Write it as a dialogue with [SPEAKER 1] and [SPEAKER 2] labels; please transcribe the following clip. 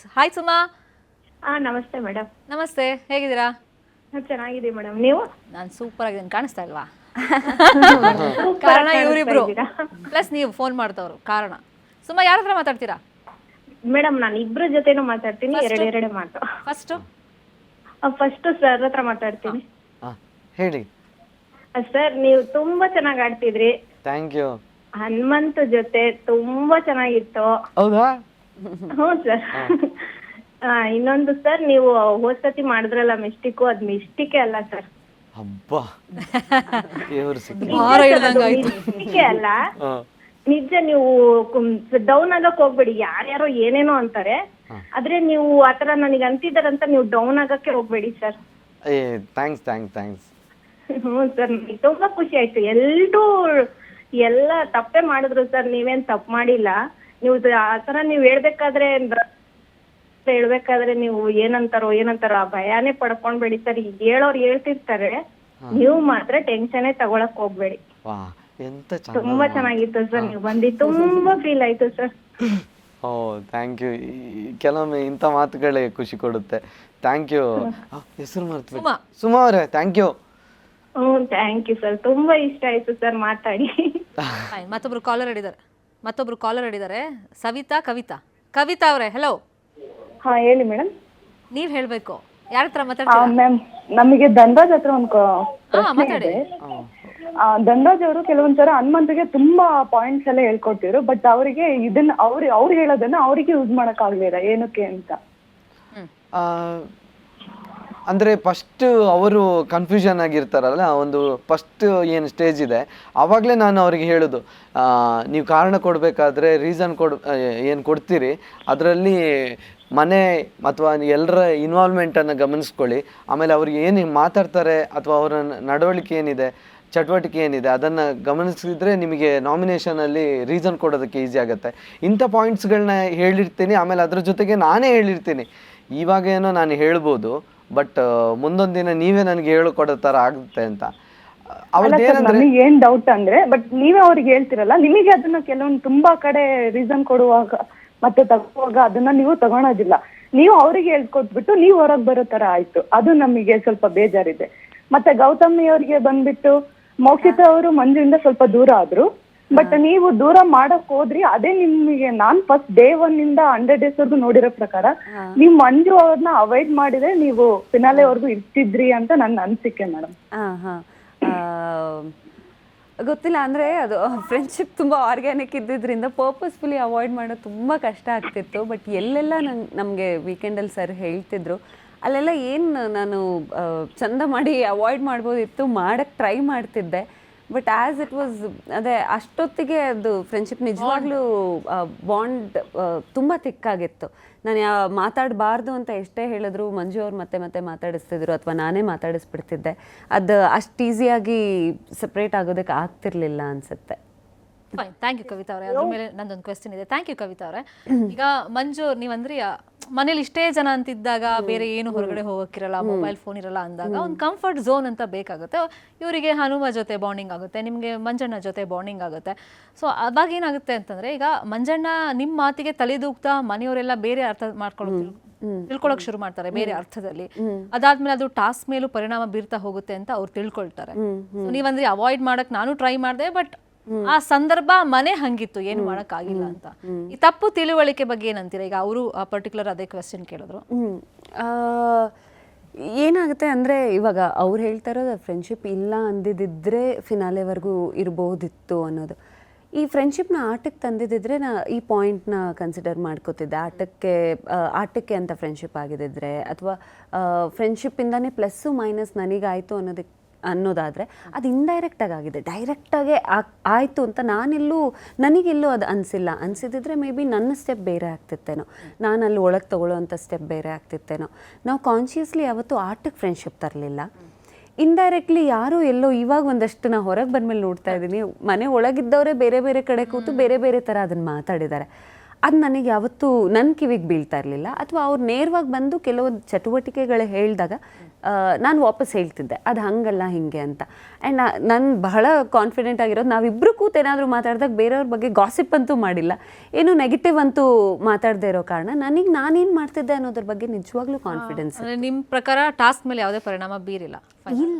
[SPEAKER 1] S. Hi Suma.
[SPEAKER 2] ಆ ನಮಸ್ತೆ madam
[SPEAKER 1] ನಮಸ್ತೆ. ಹೇಗಿದ್ದೀರಾ?
[SPEAKER 2] ಚೆನ್ನಾಗಿದೆ ಮೇಡಮ್ ನೀವು?
[SPEAKER 1] ನಾನು ಸೂಪರ್ ಆಗಿದ್ದೀನಿ. ಕಾಣಿಸ್ತಾ ಇಲ್ವಾ? ಕಾರಣ ಇವರಿಬ್ರು. ಪ್ಲಸ್ ನೀವು ಫೋನ್ ಮಾಡ್ತವ್ರು ಕಾರಣ. ಸುಮಾ ಯಾರ ಹತ್ರ ಮಾತಾಡ್ತೀರಾ?
[SPEAKER 2] ಮೇಡಮ್ ನಾನು ಇಬ್ರ ಜೊತೆನೂ ಮಾತಾಡ್ತೀನಿ. ಎರಡು ಎರಡೇ ಮಾತು.
[SPEAKER 1] ಫಸ್ಟು
[SPEAKER 2] ಫಸ್ಟ್ ಸರ್ ಹತ್ರ ಮಾತಾಡ್ತೀನಿ.
[SPEAKER 3] ಹಾ, ಹೇಳಿ.
[SPEAKER 2] ಸರ್ ನೀವು ತುಂಬಾ ಚೆನ್ನಾಗಿ ಆಡ್ತಿದ್ರಿ.
[SPEAKER 3] ಥ್ಯಾಂಕ್ ಯು
[SPEAKER 2] ಹನುಮಂತ ಜೊತೆ ತುಂಬಾ ಚೆನ್ನಾಗಿತ್ತು.
[SPEAKER 3] ಹೌದಾ?
[SPEAKER 2] ಹ್ಞೂ ಸರ್. ಇನ್ನೊಂದು ಸರ್ ನೀವು ಹೋದ್ಸತಿ ಮಾಡಿದ್ರಲ್ಲ ಮಿಸ್ಟಿಕು ಅದ್ ಮಿಸ್ಟಿಕೆ ಅಲ್ಲ ಸರ್.
[SPEAKER 3] ಹಬ್ಬ. ಇವ್ರು ಸಿಕ್ಕಿ.
[SPEAKER 1] ಭಾರ ಇಳ್ದಂಗಾಯ್ತು
[SPEAKER 2] ಮಿಸ್ಟಿಕೆ ಅಲ್ಲ.
[SPEAKER 3] ಹಾಂ.
[SPEAKER 2] ನಿಜ ನೀವು ಡೌನ್ ಆಗಕ್ ಹೋಗ್ಬೇಡಿ. ಯಾರ್ಯಾರೋ ಏನೇನೋ ಅಂತಾರೆ. ಆದ್ರೆ ನೀವು ಆತರ ನನಗೆ ಅಂತಿದಾರಂತ ನೀವು ಡೌನ್ ಆಗಕ್ಕೆ ಹೋಗ್ಬೇಡಿ ಸರ್.
[SPEAKER 3] ಏ ಥ್ಯಾಂಕ್ಸ್ ಥ್ಯಾಂಕ್ಸ್ ಥ್ಯಾಂಕ್ಸ್.
[SPEAKER 2] ಹ್ಞೂ ಸರ್ ತುಂಬಾ ಖುಷಿ ಆಯ್ತು. ಎಲ್ರೂ ಎಲ್ಲ ತಪ್ಪೇ ಮಾಡಿದ್ರು ಸರ್ ನೀವೇನ್ ತಪ್ಪು ಮಾಡಿಲ್ಲ. ನೀವು ಆತರ ನೀವು ಹೇಳ್ಬೇಕಾದ್ರೆ ಹೇಳ್ಬೇಕಾದ್ರೆ ನೀವು ಏನಂತಾರೋ ಏನಂತಾರೋ ಆ ಭಯಾನೇ ಪಡ್ಕೊಂಡ್ಬೇಡಿ ಸರ್. ಈಗ ಹೇಳೋರು ಹೇಳ್ತಿರ್ತಾರೆ. ನೀವು ಮಾತ್ರ ಟೆನ್ಷನೇ ತಗೊಳಕ್ ಹೋಗ್ಬೇಡಿ.
[SPEAKER 3] ವಾ ಎಂತ
[SPEAKER 2] ತುಂಬಾ ಚೆನ್ನಾಗಿತ್ತು ಸರ್ ನೀವು ಬಂದಿ. ತುಂಬಾ ಫೀಲ್ ಆಯ್ತು ಸರ್.
[SPEAKER 3] ಓ ಥ್ಯಾಂಕ್ ಯು ಕೆಲವೊಮ್ಮೆ ಇಂಥ ಮಾತುಗಳೇ ಖುಷಿ ಕೊಡುತ್ತೆ. ಥ್ಯಾಂಕ್ ಯು ಹೆಸರು ಮರ್ತು
[SPEAKER 1] ಸುಮಾ.
[SPEAKER 3] ಸುಮಾ ಅವರೇ thank you
[SPEAKER 2] hmm thank you sir. ತುಂಬಾ ಇಷ್ಟ ಆಯ್ತು ಸರ್ ಮಾತಾಡಿ.
[SPEAKER 1] ಫೈನ್ ಮತ್ತೊಬ್ರು ಕಾಲರ್ ಹಿಡಿದಾರೆ ಮತ್ತೊಬ್ರು ಕಾಲರ್ ಹಿಡಿದಾರೆ ಸವಿತಾ ಕವಿತಾ. ಕವಿತಾ ಅವರೇ ಹಲೋ
[SPEAKER 4] ಹಾ ಹೇಳಿ ಮೇಡಮ್
[SPEAKER 1] ನೀವ್ ಹೇಳ್ಬೇಕು. ಯಾರ ಹತ್ರ ಮಾತಾಡ್ತೀರಾ?
[SPEAKER 4] ಮ್ಯಾಮ್ ನಮಗೆ ಧನ್ರಾಜ್ ಹತ್ರ ಒಂದು
[SPEAKER 1] ಹಾ ಮಾತಾಡಿ.
[SPEAKER 4] ಧನರಾಜ್ ಅವರು ಕೆಲವೊಂದ್ಸಲ ಹನುಮಂತ್ಗೆ ತುಂಬಾ ಪಾಯಿಂಟ್ಸ್ ಎಲ್ಲ ಹೇಳ್ಕೊಡ್ತಿದ್ರು ಬಟ್ ಅವರಿಗೆ ಇದನ್ನ ಅವ್ರು ಅವ್ರು ಹೇಳೋದನ್ನ ಅವರಿಗೆ ಯೂಸ್ ಮಾಡಕ್ ಆಗ್ಲಿಲ್ಲ ಏನಕ್ಕೆ ಅಂತ.
[SPEAKER 3] ಆ, ಅಂದ್ರೆ ಫಸ್ಟ್ ಅವರು ಕನ್ಫ್ಯೂಷನ್ ಆಗಿರ್ತಾರಲ್ಲ ಒಂದು ಫಸ್ಟ್ ಏನು ಸ್ಟೇಜ್ ಇದೆ ಆವಾಗಲೇ ನಾನು ಅವರಿಗೆ ಹೇಳೋದು ನೀವು ಕಾರಣ ಕೊಡಬೇಕಾದ್ರೆ ರೀಸನ್ ಕೊಡ್ ಏನು ಕೊಡ್ತೀರಿ, ಅದರಲ್ಲಿ ಮನೆ ಅಥವಾ ಎಲ್ಲರ ಇನ್ವಾಲ್ವ್ಮೆಂಟನ್ನು ಗಮನಿಸ್ಕೊಳ್ಳಿ, ಆಮೇಲೆ ಅವ್ರಿಗೆ ಏನು ಮಾತಾಡ್ತಾರೆ ಅಥವಾ ಅವರ ನಡವಳಿಕೆ ಏನಿದೆ, ಚಟುವಟಿಕೆ ಏನಿದೆ, ಅದನ್ನು ಗಮನಿಸಿದ್ರೆ ನಿಮಗೆ ನಾಮಿನೇಷನಲ್ಲಿ ರೀಸನ್ ಕೊಡೋದಕ್ಕೆ ಈಸಿ ಆಗುತ್ತೆ. ಇಂಥ ಪಾಯಿಂಟ್ಸ್ಗಳನ್ನ ಹೇಳಿರ್ತೀನಿ, ಆಮೇಲೆ ಅದ್ರ ಜೊತೆಗೆ ನಾನೇ ಹೇಳಿರ್ತೀನಿ. ಇವಾಗ ಏನೋ ನಾನು ಹೇಳ್ಬೋದು ಬಟ್ ಮುಂದೊಂದು ದಿನ ನೀವೇ ನನಗೆ ಹೇಳಿಕೊಡೋ ತರ ಆಗುತ್ತೆ ಅಂತ. ಅವ್ರದ್ದು ಏನಂದ್ರೆ
[SPEAKER 4] ನಮಗೆ ಏನ್ ಡೌಟ್ ಅಂದ್ರೆ ಬಟ್ ನೀವೇ ಅವ್ರಿಗೆ ಹೇಳ್ತಿರಲ್ಲ ನಿಮಗೆ ಅದನ್ನ ಕೆಲವೊಂದು ತುಂಬಾ ಕಡೆ ರೀಸನ್ ಕೊಡುವಾಗ ಮತ್ತೆ ತಗೋವಾಗ ಅದನ್ನ ನೀವು ತಗೊಳೋದಿಲ್ಲ. ನೀವು ಅವ್ರಿಗೆ ಹೇಳ್ಕೊಟ್ಬಿಟ್ಟು ನೀವು ಹೊರಗ್ ಬರೋ ತರ ಆಯ್ತು. ಅದು ನಮಗೆ ಸ್ವಲ್ಪ ಬೇಜಾರಿದೆ. ಮತ್ತೆ ಗೌತಮಿ ಅವ್ರಿಗೆ ಬಂದ್ಬಿಟ್ಟು ಮೋಕ್ಷಿತ ಅವರು ಮಂಜುಯಿಂದ ಸ್ವಲ್ಪ ದೂರ ಆದ್ರು. ಬಟ್ ನೀವು ದೂರ ಮಾಡಕ್ ಹೋದ್ರಿ ಅದೇ ನಿಮ್ಗೆ ನಾನ್ ಫಸ್ಟ್ ಡೇ ಒನ್ ಇಂದ ಹಂಡ್ರೆಡ್ ಡೇಸ್ ವರ್ಗು ನೋಡಿರೋ ಪ್ರಕಾರ ನೀವು ಮಂಜು ಅವ್ರನ್ನ ಅವಾಯ್ಡ್ ಮಾಡಿದ್ರೆ ನೀವು ಫಿನಾಲೆ ವರ್ಗು ಇರ್ತಿದ್ರಿ ಅಂತ ನನ್ನ ಅನ್ಸಿಕೆ ಮೇಡಮ್
[SPEAKER 5] ಗೊತ್ತಿಲ್ಲ ಅಂದ್ರೆ ಅದು ಫ್ರೆಂಡ್ಶಿಪ್ ತುಂಬಾ ಆರ್ಗ್ಯಾನಿಕ್ ಇದ್ದಿದ್ದರಿಂದ ಪರ್ಪಸ್ಫುಲಿ ಅವಾಯ್ಡ್ ಮಾಡೋದು ತುಂಬಾ ಕಷ್ಟ ಆಗ್ತಿತ್ತು. ಬಟ್ ಎಲ್ಲೆಲ್ಲ ನಂಗೆ ವೀಕೆಂಡ್ ವೀಕೆಂಡಲ್ಲಿ ಸರ್ ಹೇಳ್ತಿದ್ರು. ಅಲ್ಲೆಲ್ಲ ಏನು ನಾನು ಚಂದ ಮಾಡಿ ಅವಾಯ್ಡ್ ಮಾಡ್ಬೋದಿತ್ತು ಮಾಡೋಕ್ಕೆ ಟ್ರೈ ಮಾಡ್ತಿದ್ದೆ. ಬಟ್ ಆಸ್ ಇಟ್ ವಾಸ್ ಅದೇ ಅಷ್ಟೊತ್ತಿಗೆ ಅದು ಫ್ರೆಂಡ್ಶಿಪ್ ನಿಜವಾಗ್ಲೂ ಬಾಂಡ್ ತುಂಬ ತಿಕ್ಕಾಗಿತ್ತು ನಾನು ಯಾವ ಮಾತಾಡಬಾರ್ದು ಅಂತ ಎಷ್ಟೇ ಹೇಳಿದ್ರು ಮಂಜು ಅವ್ರು ಮತ್ತೆ ಮತ್ತೆ ಮಾತಾಡಿಸ್ತಿದ್ರು ಅಥವಾ ನಾನೇ ಮಾತಾಡಿಸ್ಬಿಡ್ತಿದ್ದೆ. ಅದು ಅಷ್ಟು ಈಸಿಯಾಗಿ ಸಪ್ರೇಟ್ ಆಗೋದಕ್ಕೆ ಆಗ್ತಿರ್ಲಿಲ್ಲ ಅನ್ಸುತ್ತೆ.
[SPEAKER 1] ಫೈನ್ ಥ್ಯಾಂಕ್ ಯು ಕವಿತಾ ಅವರೇ. ಅದ್ರ ಮೇಲೆ ನಂದೊಂದು ಕ್ವೆಶನ್ ಇದೆ. ಥ್ಯಾಂಕ್ ಯು ಕವಿತಾ ಅವರೇ. ಈಗ ಮಂಜು ನೀವಂದ್ರಿ ಮನೇಲಿ ಇಷ್ಟೇ ಜನ ಅಂತಿದ್ದಾಗ ಬೇರೆ ಏನು ಹೊರಗಡೆ ಹೋಗಕ್ಕಿರಲ್ಲ ಮೊಬೈಲ್ ಫೋನ್ ಇರಲ್ಲ ಅಂದಾಗ ಒಂದು ಕಂಫರ್ಟ್ ಝೋನ್ ಅಂತ ಬೇಕಾಗುತ್ತೆ. ಇವರಿಗೆ ಹನುಮ ಜೊತೆ ಬಾಂಡಿಂಗ್ ಆಗುತ್ತೆ ನಿಮಗೆ ಮಂಜಣ್ಣ ಜೊತೆ ಬಾಂಡಿಂಗ್ ಆಗುತ್ತೆ. ಸೊ ಅವಾಗ ಏನಾಗುತ್ತೆ ಅಂತಂದ್ರೆ ಈಗ ಮಂಜಣ್ಣ ನಿಮ್ಮ ಮಾತಿಗೆ ತಲೆದೂಗ್ತಾ ಮನೆಯವರೆಲ್ಲ ಬೇರೆ ಅರ್ಥ ಮಾಡ್ಕೊಳ್ಳೋದು ತಿಳ್ಕೊಳಕ್ ಶುರು ಮಾಡ್ತಾರೆ ಬೇರೆ ಅರ್ಥದಲ್ಲಿ. ಅದಾದ್ಮೇಲೆ ಅದು ಟಾಸ್ಕ್ ಮೇಲೂ ಪರಿಣಾಮ ಬೀರ್ತಾ ಹೋಗುತ್ತೆ ಅಂತ ಅವ್ರು ತಿಳ್ಕೊಳ್ತಾರೆ. ನೀವಂದ್ರೆ ಅವಾಯ್ಡ್ ಮಾಡಕ್ ನಾನು ಟ್ರೈ ಮಾಡಿದೆ ಬಟ್ ಆ ಸಂದರ್ಭ ಮನೆ ಹಂಗಿತ್ತು ಏನು ಮಾಡಕ್ ಆಗಿಲ್ಲ ಅಂತ. ಈ ತಪ್ಪು ತಿಳುವಳಿಕೆ ಬಗ್ಗೆ ಏನಂತೀರಾ? ಈಗ ಅವರು ಪರ್ಟಿಕ್ಯುಲರ್ ಅದೇ ಕ್ವೆಶನ್ ಕೇಳಿದ್ರು.
[SPEAKER 5] ಆ, ಏನಾಗುತ್ತೆ ಅಂದರೆ ಇವಾಗ ಅವ್ರು ಹೇಳ್ತಾ ಇರೋದು ಫ್ರೆಂಡ್ಶಿಪ್ ಇಲ್ಲ ಅಂದಿದ್ದಿದ್ರೆ ಫಿನಾಲೆವರೆಗೂ ಇರ್ಬೋದಿತ್ತು ಅನ್ನೋದು. ಈ ಫ್ರೆಂಡ್ಶಿಪ್ನ ಆಟಕ್ಕೆ ತಂದಿದ್ದಿದ್ರೆ ನಾ ಈ ಪಾಯಿಂಟ್ನ ಕನ್ಸಿಡರ್ ಮಾಡ್ಕೋತಿದ್ದೆ. ಆಟಕ್ಕೆ ಆಟಕ್ಕೆ ಅಂತ ಫ್ರೆಂಡ್ಶಿಪ್ ಆಗಿದ್ದಿದ್ರೆ ಅಥವಾ ಫ್ರೆಂಡ್ಶಿಪ್ಪಿಂದನೇ ಪ್ಲಸ್ಸು ಮೈನಸ್ ನನಗಾಯಿತು ಅನ್ನೋದಕ್ಕೆ ಅನ್ನೋದಾದರೆ ಅದು ಇಂಡೈರೆಕ್ಟಾಗಿ ಆಗಿದೆ. ಡೈರೆಕ್ಟಾಗೆ ಆಯಿತು ಅಂತ ನಾನೆಲ್ಲೂ ನನಗೆಲ್ಲೂ ಅದು ಅನಿಸಿಲ್ಲ. ಅನಿಸಿದ್ರೆ ಮೇ ಬಿ ನನ್ನ ಸ್ಟೆಪ್ ಬೇರೆ ಆಗ್ತಿತ್ತೇನೋ. ನಾನು ಅಲ್ಲಿ ಒಳಗೆ ತೊಗೊಳ್ಳೋವಂಥ ಸ್ಟೆಪ್ ಬೇರೆ ಆಗ್ತಿತ್ತೇನೋ. ನಾವು ಕಾನ್ಷಿಯಸ್ಲಿ ಯಾವತ್ತೂ ಆರ್ಟಿಕ್ ಫ್ರೆಂಡ್ಶಿಪ್ ತರಲಿಲ್ಲ. ಇಂಡೈರೆಕ್ಟ್ಲಿ ಯಾರೋ ಎಲ್ಲೋ ಇವಾಗ ಒಂದಷ್ಟು ನಾ ಹೊರಗೆ ಬಂದಮೇಲೆ ನೋಡ್ತಾ ಇದ್ದೀನಿ. ಮನೆ ಒಳಗಿದ್ದವರೇ ಬೇರೆ ಬೇರೆ ಕಡೆ ಕೂತು ಬೇರೆ ಬೇರೆ ಥರ ಅದನ್ನು ಮಾತಾಡಿದ್ದಾರೆ. ಅದು ನನಗೆ ಯಾವತ್ತೂ ನನ್ನ ಕಿವಿಗೆ ಬೀಳ್ತಾ ಇರಲಿಲ್ಲ. ಅಥವಾ ಅವ್ರು ನೇರವಾಗಿ ಬಂದು ಕೆಲವೊಂದು ಚಟುವಟಿಕೆಗಳು ಹೇಳಿದಾಗ ನಾನು ವಾಪಸ್ ಹೇಳ್ತಿದ್ದೆ ಅದು ಹಂಗಲ್ಲ ಹಿಂಗೆ ಅಂತ. ಆ್ಯಂಡ್ ನಾನು ಬಹಳ ಕಾನ್ಫಿಡೆಂಟ್ ಆಗಿರೋದು ನಾವಿಬ್ಬರು ಕೂತು ಏನಾದರೂ ಮಾತಾಡಿದಾಗ ಬೇರೆಯವ್ರ ಬಗ್ಗೆ ಗಾಸಿಪ್ ಅಂತೂ ಮಾಡಿಲ್ಲ. ಏನು ನೆಗೆಟಿವ್ ಅಂತೂ ಮಾತಾಡದೇ ಇರೋ ಕಾರಣ ನನಗೆ ನಾನೇನು ಮಾಡ್ತಿದ್ದೆ ಅನ್ನೋದ್ರ ಬಗ್ಗೆ ನಿಜವಾಗ್ಲೂ ಕಾನ್ಫಿಡೆನ್ಸ್
[SPEAKER 1] ನಿಮ್ಮ ನಿಮ್ ಪ್ರಕಾರ ಟಾಸ್ಕ್ ಮೇಲೆ ಯಾವುದೇ ಪರಿಣಾಮ ಬೀರಿಲ್ಲ.
[SPEAKER 5] ಇಲ್ಲ.